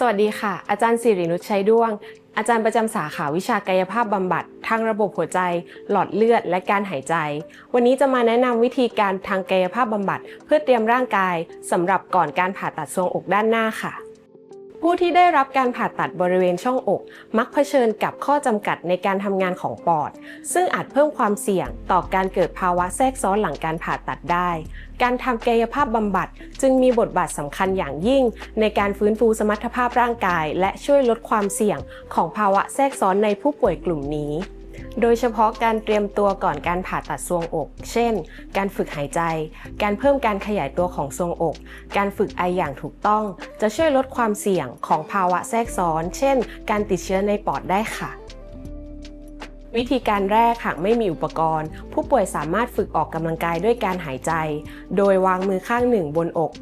สวัสดีค่ะ อาจารย์สิรินุชชัยด้วง อาจารย์ประจำสาขาวิชากายภาพบำบัด ทางระบบหัวใจ หลอดเลือด และการหายใจ วันนี้จะมาแนะนำวิธีการทางกายภาพบำบัด เพื่อเตรียมร่างกายสำหรับก่อนการผ่าตัดทรวงอกด้านหน้าค่ะ ผู้ที่ได้รับการผ่าตัดบริเวณช่องอก มักเผชิญกับข้อจำกัดในการทำงานของปอด ซึ่งอาจเพิ่มความเสี่ยงต่อการเกิดภาวะแทรกซ้อนหลังการผ่าตัดได้ การทำกายภาพบำบัดจึงมีบทบาทสำคัญอย่างยิ่ง ในการฟื้นฟูสมรรถภาพร่างกาย และช่วยลดความเสี่ยงของภาวะแทรกซ้อนในผู้ป่วยกลุ่มนี้ โดยเฉพาะการเตรียมตัวก่อนการผ่าตัดทรวงอก เช่น การฝึกหายใจ การเพิ่มการขยายตัวของทรวงอก การฝึกไออย่างถูกต้อง จะช่วยลดความเสี่ยงของภาวะแทรกซ้อน เช่น การติดเชื้อในปอดได้ค่ะวิธีการแรกหากไม่มีอุปกรณ์ ผู้ป่วยสามารถฝึกออกกำลังกายด้วยการหายใจ โดยวางมือข้างหนึ่งบนอก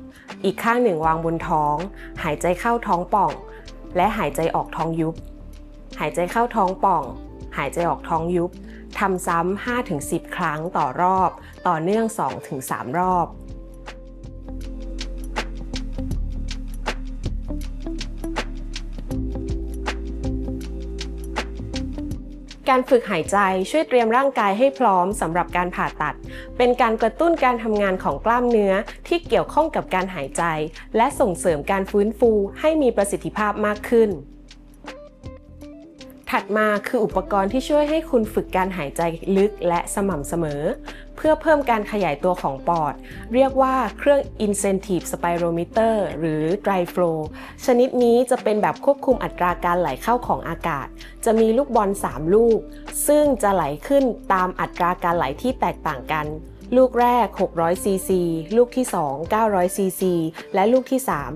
อีกข้างหนึ่งวางบนท้อง หายใจเข้าท้องป่อง และหายใจออกท้องยุบ หายใจเข้าท้องป่อง หายใจออกท้องยุบทำซ้ำ 5-10 ครั้งต่อรอบ ต่อเนื่อง 2-3 รอบ การฝึกหายใจช่วยเตรียมร่างกายให้พร้อมสำหรับการผ่าตัด เป็นการกระตุ้นการทำงานของกล้ามเนื้อที่เกี่ยวข้องกับการหายใจ และส่งเสริมการฟื้นฟูให้มีประสิทธิภาพมากขึ้น ถัดมาคืออุปกรณ์ที่ช่วยให้คุณฝึกการหายใจลึกและสม่ำเสมอ เพื่อเพิ่มการขยายตัวของปอด เรียกว่าเครื่อง incentive spirometer หรือ dry flow ชนิดนี้จะเป็นแบบควบคุมอัตราการไหลเข้าของอากาศ จะมีลูกบอล 3 ลูก ซึ่งจะไหลขึ้นตามอัตราการไหลที่แตกต่างกันลูกแรก 600 ซีซี ลูกที่ 2 900 ซีซี และลูกที่ 3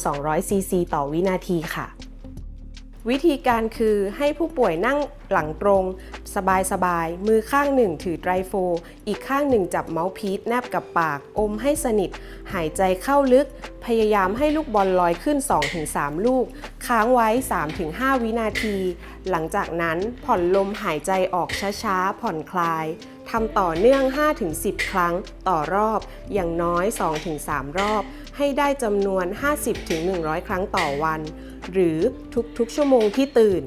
1,200 ซีซี ต่อวินาทีค่ะ วิธีการคือให้ผู้ป่วยนั่งหลังตรง สบายๆ มือข้างหนึ่งถือไตรโฟ อีกข้างหนึ่งจับเมาส์พีทแนบกับปาก อมให้สนิท หายใจเข้าลึก พยายามให้ลูกบอลลอยขึ้น 2-3 ลูก ค้างไว้ 3-5 วินาที หลังจากนั้นผ่อนลมหายใจออกช้าๆ ผ่อนคลาย ทำต่อเนื่อง 5-10 ครั้งต่อรอบ อย่างน้อย 2-3 รอบ ให้ได้จำนวน 50-100 ครั้งต่อวัน หรือทุกๆ ชั่วโมงที่ตื่น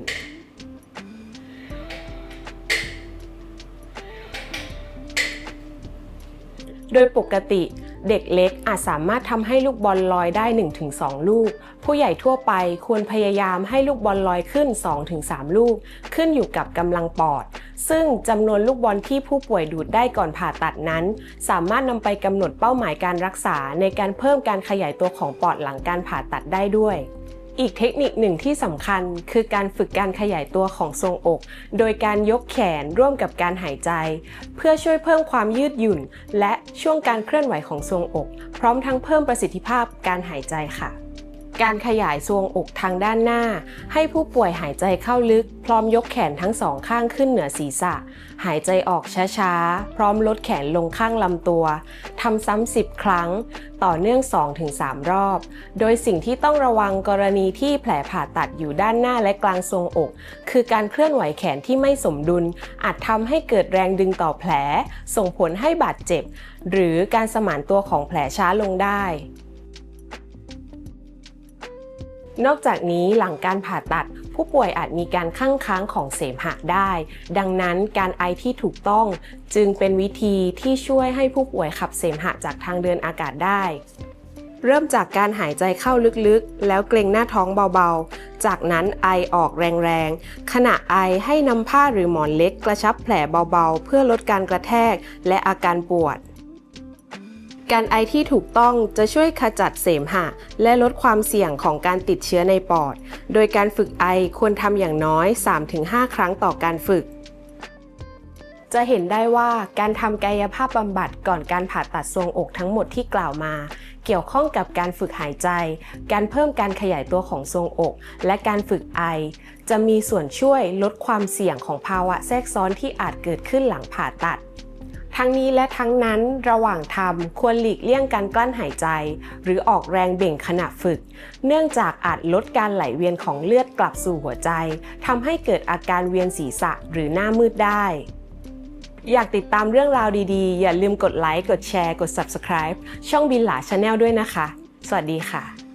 โดยปกติ เด็กเล็กอาจสามารถทำให้ลูกบอลลอยได้ 1-2 ลูก ผู้ใหญ่ทั่วไปควรพยายามให้ลูกบอลลอยขึ้น 2-3 ลูก ขึ้นอยู่กับกำลังปอด ซึ่งจำนวนลูกบอลที่ผู้ป่วยดูดได้ก่อนผ่าตัดนั้น สามารถนำไปกำหนดเป้าหมายการรักษาในการเพิ่มการขยายตัวของปอดหลังการผ่าตัดได้ด้วย อีกเทคนิคหนึ่งที่สำคัญคือการฝึกการขยายตัวของทรงอก โดยการยกแขนร่วมกับการหายใจ เพื่อช่วยเพิ่มความยืดหยุ่น และช่วงการเคลื่อนไหวของทรงอก พร้อมทั้งเพิ่มประสิทธิภาพการหายใจค่ะ การขยายทรวงอกทางด้านหน้า ให้ผู้ป่วยหายใจเข้าลึก พร้อมยกแขนทั้งสองข้างขึ้นเหนือศีรษะ หายใจออกช้าๆ พร้อมลดแขนลงข้างลำตัวทำซ้ำ10ครั้ง ต่อเนื่อง 2-3 รอบ โดยสิ่งที่ต้องระวังกรณีที่แผลผ่าตัดอยู่ด้านหน้าและกลางทรวงอก คือการเคลื่อนไหวแขนที่ไม่สมดุล อาจทำให้เกิดแรงดึงต่อแผล ส่งผลให้บาดเจ็บ หรือการสมานตัวของแผลช้าลงได้ นอกจากนี้หลังการผ่าตัด ผู้ป่วยอาจมีการข้างค้างของเสมหะได้ ดังนั้นการไอที่ถูกต้อง จึงเป็นวิธีที่ช่วยให้ผู้ป่วยขับเสมหะจากทางเดินอากาศได้ เริ่มจากการหายใจเข้าลึกๆ แล้วเกรงหน้าท้องเบาๆ จากนั้นไอออกแรงๆ ขณะไอให้นำผ้าหรือหมอนเล็กกระชับแผลเบาๆ เพื่อลดการกระแทกและอาการปวด การไอที่ถูกต้องจะช่วยขจัดเสมหะ และลดความเสี่ยงของการติดเชื้อในปอด โดยการฝึกไอควรทำอย่างน้อย 3-5 ครั้งต่อการฝึกจะเห็นได้ว่าการทำกายภาพบำบัดก่อนการผ่าตัดทรวงอกทั้งหมดที่กล่าวมา เกี่ยวข้องกับการฝึกหายใจ การเพิ่มการขยายตัวของทรวงอก และการฝึกไอ จะมีส่วนช่วยลดความเสี่ยงของภาวะแทรกซ้อนที่อาจเกิดขึ้นหลังผ่าตัด ทั้งนี้และทั้งนั้นระหว่างทำควรหลีกเลี่ยงการกลั้นหายใจ หรือออกแรงเบ่งขณะฝึก เนื่องจากอาจลดการไหลเวียนของเลือดกลับสู่หัวใจทำให้เกิดอาการเวียนศีรษะหรือหน้ามืดได้อยากติดตามเรื่องราวดีๆ อย่าลืมกดไลค์ กดแชร์ กด Subscribe ช่องบินหลาชาแนลด้วยนะคะ สวัสดีค่ะ